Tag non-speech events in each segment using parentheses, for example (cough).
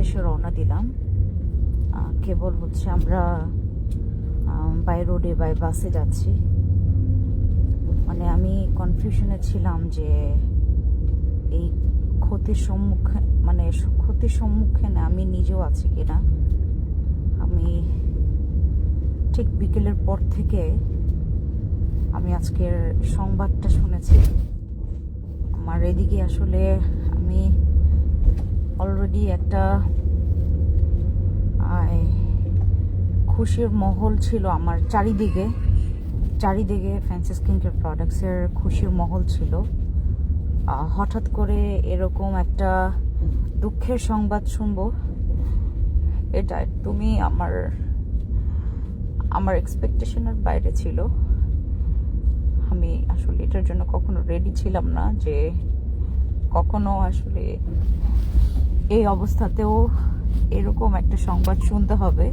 উদ্দেশ্যে রওনা দিলাম। কেবল হচ্ছে আমরা বাই রোডে বাই বাসে যাচ্ছি। মানে আমি কনফিউশনে ছিলাম যে এই ক্ষতির সম্মুখে মানে ক্ষতির সম্মুখীন আমি নিজেও আছি কিনা। আমি ঠিক বিকেলের পর থেকে আমি আজকের সংবাদটা শুনেছি। আমার এদিকে আসলে আমি অলরেডি একটা খুশির মহল ছিল আমার চারিদিকে। চারিদিকে ফ্যান্সি স্কিন কেয়ার প্রোডাক্টসের খুশির মহল ছিল। হঠাৎ করে এরকম একটা দুঃখের সংবাদ শুনব। এটা তুমি আমার আমার এক্সপেকটেশনের বাইরে ছিল। আমি আসলে এটার জন্য কখনো রেডি ছিলাম না যে কখনো আসলে এই অবস্থাতেও এরকম একটা সংবাদ শুনতে হবে।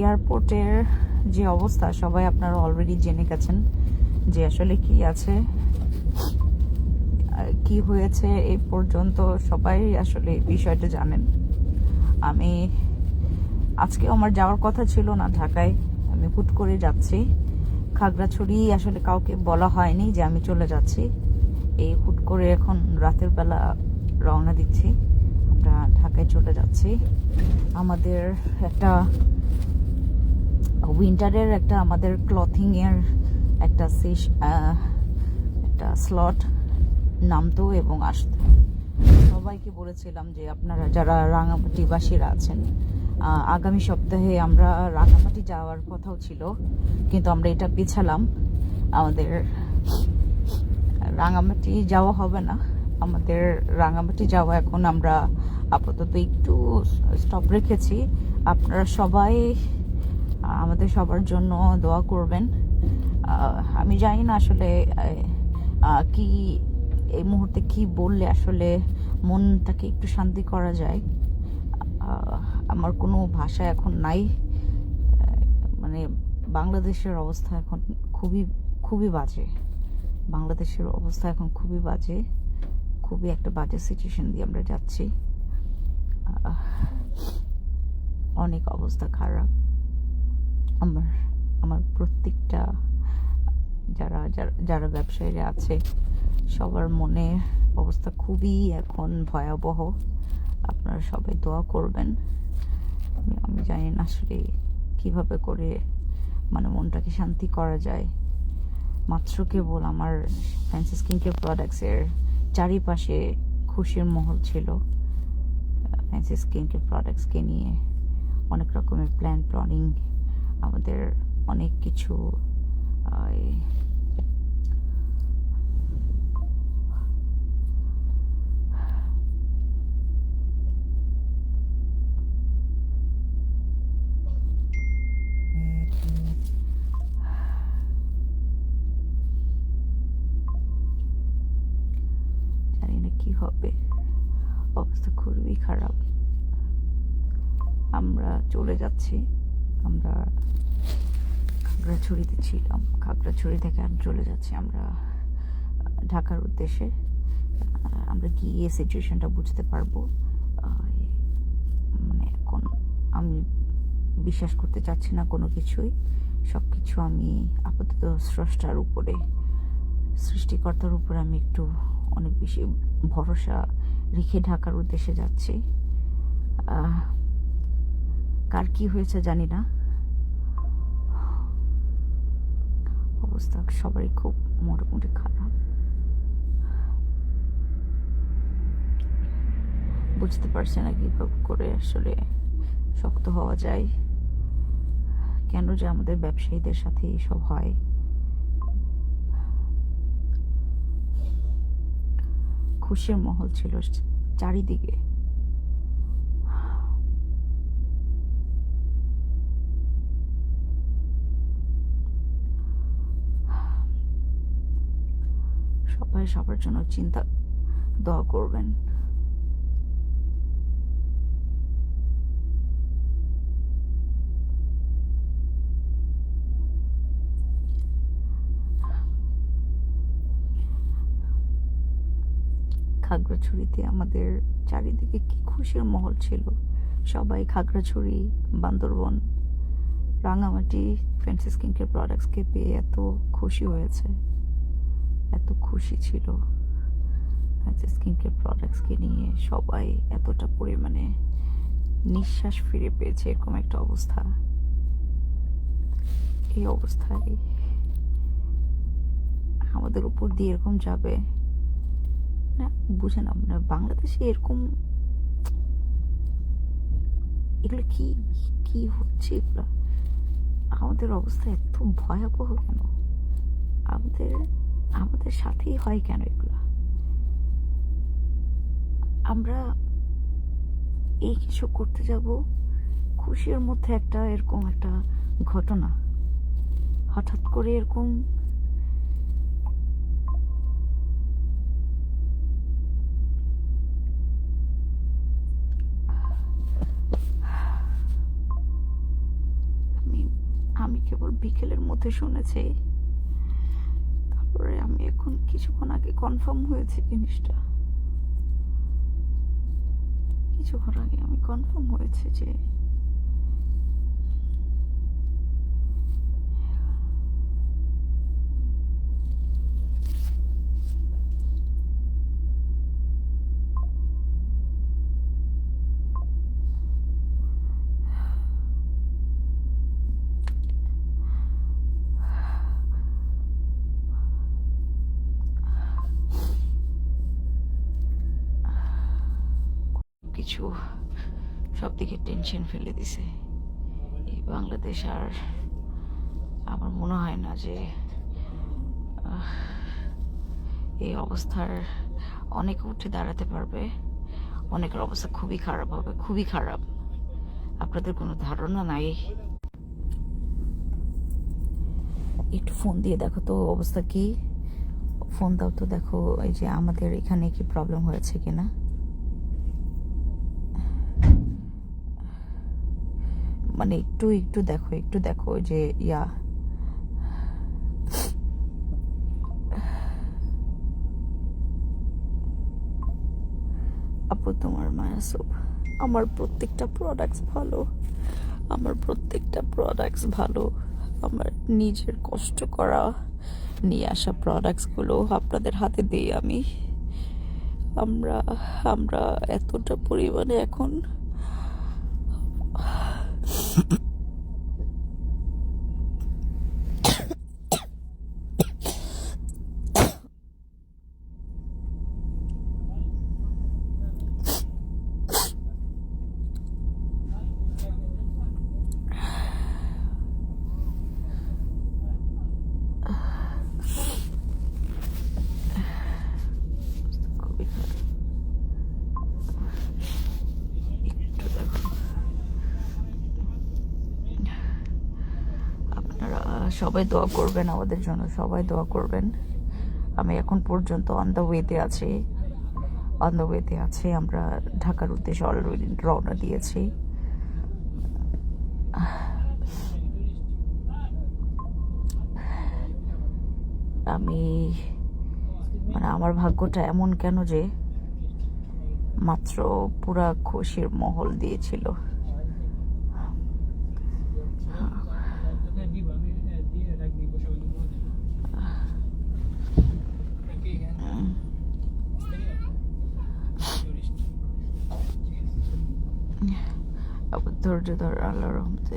এয়ারপোর্টের যে অবস্থা, সবাই আপনারা অলরেডি জেনে গেছেন যে আসলে কি আছে কি হয়েছে এই পর্যন্ত সবাই আসলে বিষয়টা জানেন। আমি আজকে আমার যাওয়ার কথা ছিল না ঢাকায়, আমি হুট করে যাচ্ছি। খাগড়াছড়ি আসলে কাউকে বলা হয়নি যে আমি চলে যাচ্ছি। এই হুট করে এখন রাতের বেলা রওনা দিচ্ছি। আমরা ঢাকায় চলে যাচ্ছি। আমাদের একটা উইন্টারের একটা আমাদের ক্লথিং এর একটা শেষ একটা স্লট নামতো এবং আসতো। সবাইকে বলেছিলাম যে আপনারা যারা রাঙামাটিবাসীরা আছেন আগামী সপ্তাহে আমরা রাঙামাটি যাওয়ার কথাও ছিল, কিন্তু আমরা এটা পিছালাম। আমাদের রাঙামাটি যাওয়া হবে না। আমাদের রাঙামাটি যাওয়া এখন আমরা আপাতত একটু স্টপ রেখেছি। আপনারা সবাই, আমাদের সবার জন্য দোয়া করবেন। আমি জানি না আসলে কি এই মুহূর্তে কি বললে আসলে মনটাকে একটু শান্তি করা যায়। আমার কোনো ভাষা এখন নাই। মানে বাংলাদেশের অবস্থা এখন খুবই খুবই বাজে। বাংলাদেশের অবস্থা এখন খুবই বাজে। খুবই একটা বাজে সিচুয়েশন দিয়ে আমরা যাচ্ছি। অনেক অবস্থা খারাপ। আমার আমার প্রত্যেকটা, যারা, যারা- যারা ব্যবসায়ীরা আছে, সবার মনে অবস্থা খুবই এখন ভয়াবহ। আপনারা সবাই দোয়া করবেন। আমি জানি না আসলে কীভাবে করে মানে মনটাকে শান্তি করা যায়। মাত্র কেবল আমার ফ্যান্সি স্কিন কেয়ার প্রোডাক্টসের চারিপাশে খুশির মহল ছিল। ফ্যান্সি স্কিন কেয়ার প্রোডাক্টসকে নিয়ে অনেক রকমের প্ল্যান প্লানিং আমাদের অনেক কিছু কি হবে? অবস্থা খুবই খারাপ। আমরা চলে যাচ্ছি। আমরা খাগড়াছড়িতে ছিলাম। খাগড়াছড়ি থেকে আমি চলে যাচ্ছি আমরা ঢাকার উদ্দেশ্যে। আমরা গিয়ে সিচুয়েশনটা বুঝতে পারব? মানে এখন আমি বিশ্বাস করতে চাচ্ছি না কোনো কিছুই। সব কিছু আমি আপাতত স্রষ্টার উপরে, সৃষ্টিকর্তার উপরে আমি একটু অনেক বেশি ভরসা রেখে ঢাকার উদ্দেশ্যে যাচ্ছি। কার কি হয়েছে জানি না। অবস্থা সবারই খুব মোটামুটি খারাপ। বুঝতে পারছে না কীভাবে করে আসলে শক্ত হওয়া যায়। কেন যে আমাদের ব্যবসায়ীদের সাথে এসব হয়? খুশির মহল ছিল চারিদিকে। সবাই সবার জন্য চিন্তা দোয়া করবেন। খাগড়াছড়িতে আমাদের চারিদিকে কি খুশির মহল ছিল। সবাই Khagrachari, Bandarban, Rangamati fancy skin care প্রোডাক্টসকে পেয়ে এত খুশি হয়েছে। এত খুশি ছিল ফ্যান্সি স্কিন কেয়ার প্রোডাক্টসকে নিয়ে। সবাই এতটা পরিমাণে নিঃশ্বাস ফিরে পেয়েছে এরকম একটা অবস্থা। এই অবস্থায় আমাদের উপর দিয়ে এরকম যাবে না বুঝে না মানে বাংলাদেশে এরকম এগুলো কি কি হচ্ছে এগুলো? আমাদের অবস্থা এত ভয়াবহ কেন? আমাদের আমাদের সাথেই হয় কেন এগুলো? আমরা এই কিছু করতে যাব, খুশির মধ্যে একটা এরকম একটা ঘটনা। হঠাৎ করে এরকম আমি কেবল বিকেলের মধ্যে শুনেছি। তারপরে আমি এখন কিছুক্ষণ আগে কনফার্ম হয়েছে জিনিসটা। কিছুক্ষণ আগে আমি কনফার্ম হয়েছে যে কিছু সব দিকে টেনশন ফেলে দিছে। এই বাংলাদেশ আর আমার মনে হয় না যে এই অবস্থার অনেক উঠে দাঁড়াতে পারবে। অনেকের অবস্থা খুবই খারাপ হবে, খুবই খারাপ। আপনাদের কোনো ধারণা নাই? একটু ফোন দিয়ে দেখো তো অবস্থা কি? ফোন দাও তো দেখো, এই যে আমাদের এখানে কি প্রবলেম হয়েছে কিনা? মানে একটু একটু দেখো একটু দেখো যে, ইয়া। আপু, তোমার মায়াসুপ আমার প্রত্যেকটা প্রোডাক্টস ভালো। আমার প্রত্যেকটা প্রোডাক্টস ভালো। আমার নিজের কষ্ট করা নিয়ে আসা প্রোডাক্টসগুলো আপনাদের হাতে দিই আমি। আমরা আমরা এতটা পরিমাণে এখন Mm-hmm. (laughs) সবাই দোয়া করবেন, আমাদের জন্য সবাই দোয়া করবেন। আমি এখন পর্যন্ত অন দ্য ওয়েতে আছি। অন দ্য ওয়েতে আছি, আমরা ঢাকার উদ্দেশ্যে অলরেডি রওনা দিয়েছি। আমি মানে আমার ভাগ্যটা এমন কেন যে, মাত্র পুরা খুশির মহল দিয়েছিল। ধৈর্য ধর আল্লাহ রহমতে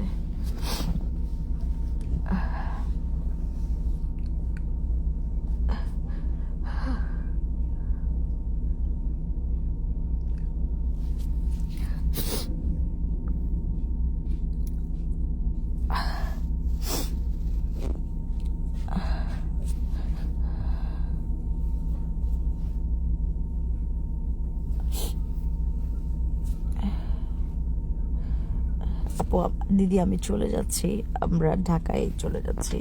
আপু আপ- দিদি আমি চলে যাচ্ছি। আমরা ঢাকায় চলে যাচ্ছি।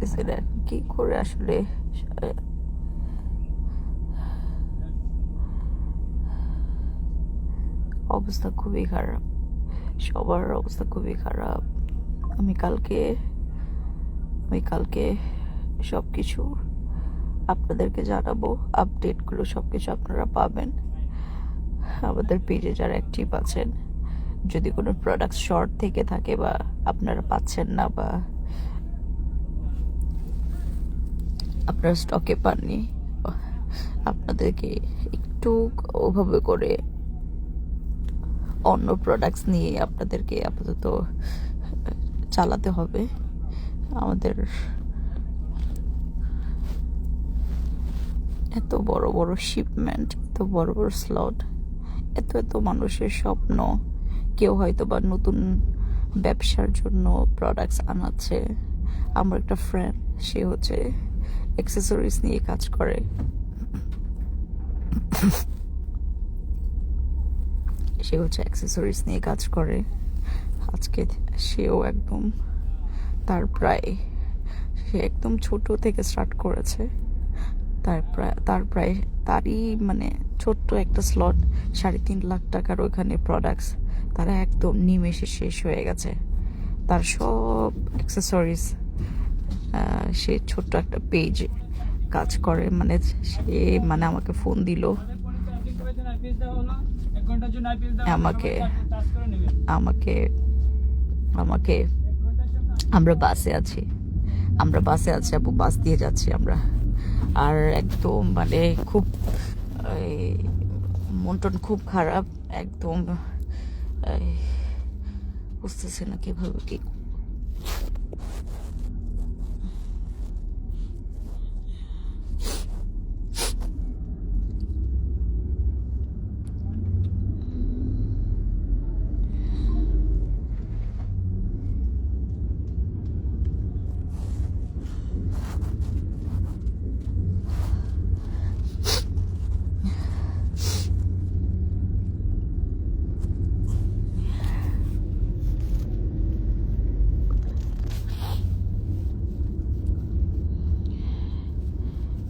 আমি বুঝতেছি না কি করে আসলে? অবস্থা খুবই খারাপ। সবার অবস্থা খুবই খারাপ। আমি কালকে আমি কালকে সব কিছু আপনাদেরকে জানাব। আপডেটগুলো সব কিছু আপনারা পাবেন। আমাদের পেজে যারা অ্যাক্টিভ আছেন, যদি কোনো প্রোডাক্ট শর্ট থেকে থাকে বা আপনারা পাচ্ছেন না বা আপনারা স্টকে পাননি, আপনাদেরকে একটু ওভাবে করে অন্য প্রোডাক্টস নিয়ে আপনাদেরকে আপাতত চালাতে হবে। আমাদের এত বড় বড় শিপমেন্ট এত বড় বড় স্লট এত এত মানুষের স্বপ্ন। কেউ হয়তো বা নতুন ব্যবসার জন্য প্রোডাক্টস আনাচ্ছে। আমার একটা ফ্রেন্ড সে হচ্ছে অ্যাক্সেসরিজ নিয়ে কাজ করে। সে হচ্ছে অ্যাক্সেসরিজ নিয়ে কাজ করে। আজকে সেও একদম তার প্রায়, সে একদম ছোট থেকে স্টার্ট করেছে। তার প্রায় তার প্রায় তারই মানে ছোট্ট একটা স্লট সাড়ে তিন লাখ টাকার ওখানে প্রোডাক্টস তারা একদম নিমেষে শেষ হয়ে গেছে। তার সব অ্যাক্সেসরিজ সে ছোট্ট একটা পেজ কাজ করে। মানে সে মানে আমাকে ফোন দিল। আমাকে আমাকে আমাকে আমরা বাসে আছি। আমরা বাসে আছি আপু বাস দিয়ে যাচ্ছি আমরা। আর একদম মানে খুব এই, মন টন খুব খারাপ। একদম বুঝতেছি না কীভাবে কি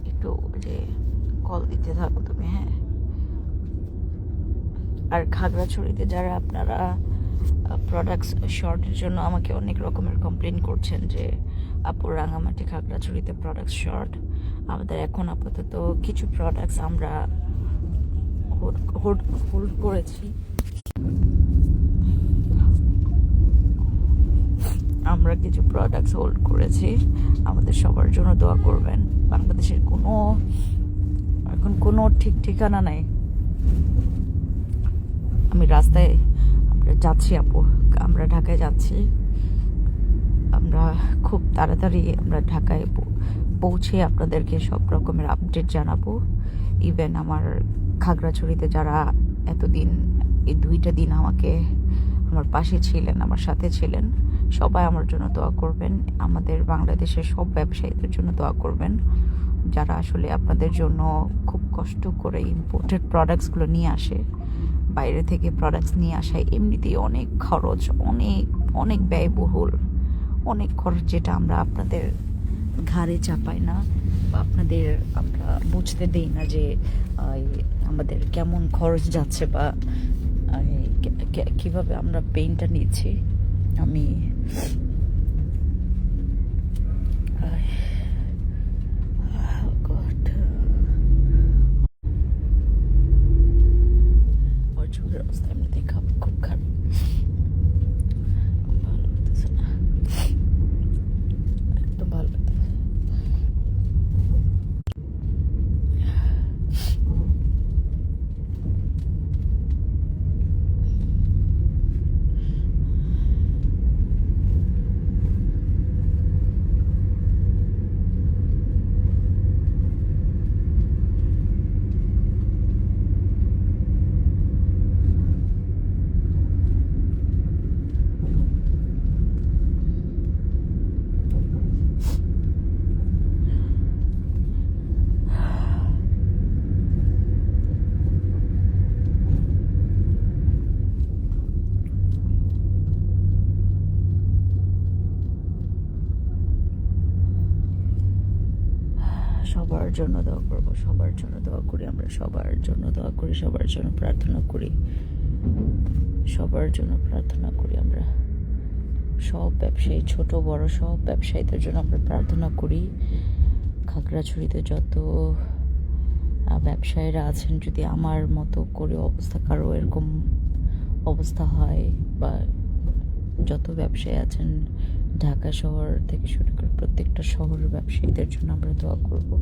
একটু যে কল দিতে থাকো তুমি হ্যাঁ আর খাগড়াছড়িতে যারা আপনারা প্রোডাক্টস শর্টের জন্য আমাকে অনেক রকমের কমপ্লেন করছেন যে, আপু, রাঙামাটি খাগড়াছড়িতে প্রোডাক্টস শর্ট আমাদের এখন আপাতত কিছু প্রোডাক্টস আমরা হোল্ড হোল্ড করেছি। আমরা কিছু প্রোডাক্টস হোল্ড করেছি। আমাদের সবার জন্য দোয়া করবেন। বাংলাদেশের কোনো এখন কোনো ঠিক ঠিকানা নাই। আমি রাস্তায়, আমরা যাচ্ছি আপু, আমরা ঢাকায় যাচ্ছি। আমরা খুব তাড়াতাড়ি আমরা ঢাকায় পৌঁছে আপনাদেরকে সব রকমের আপডেট জানাব। ইভেন আমার খাগড়াছড়িতে যারা এতদিন, এই দুইটা দিন আমাকে আমার পাশে ছিলেন, আমার সাথে ছিলেন, সবাই আমার জন্য দোয়া করবেন। আমাদের বাংলাদেশের সব ব্যবসায়ীদের জন্য দোয়া করবেন। যারা আসলে আপনাদের জন্য খুব কষ্ট করে ইম্পোর্টেড প্রোডাক্টসগুলো নিয়ে আসে, বাইরে থেকে প্রোডাক্টস নিয়ে আসায় এমনিতেই অনেক খরচ, অনেক অনেক ব্যয়বহুল। অনেক খরচ যেটা আমরা আপনাদের ঘাড়ে চাপাই না বা আপনাদের আমরা বুঝতে দেই না যে আমাদের কেমন খরচ যাচ্ছে বা কীভাবে আমরা পেইনটা নিচ্ছি। আমি অবস্থা এমনিতেই খারাপ খুব খারাপ ভালো লাগতেছে না একদম ভালো লাগতেছে না। সবার জন্য দোয়া করব, সবার জন্য দোয়া করি, আমরা সবার জন্য দোয়া করি, সবার জন্য প্রার্থনা করি। সবার জন্য প্রার্থনা করি আমরা। সব ব্যবসায়ী, ছোট, বড়, সব ব্যবসায়ীদের জন্য আমরা প্রার্থনা করি। খাগড়াছড়িতে যত ব্যবসায়ীরা আছেন, যদি আমার মতো করে অবস্থা, কারও এরকম অবস্থা হয় বা যত ব্যবসায়ী আছেন, ঢাকা শহর থেকে শুরু করে প্রত্যেকটা শহরের ব্যবসায়ীদের জন্য আমরা দোয়া করব।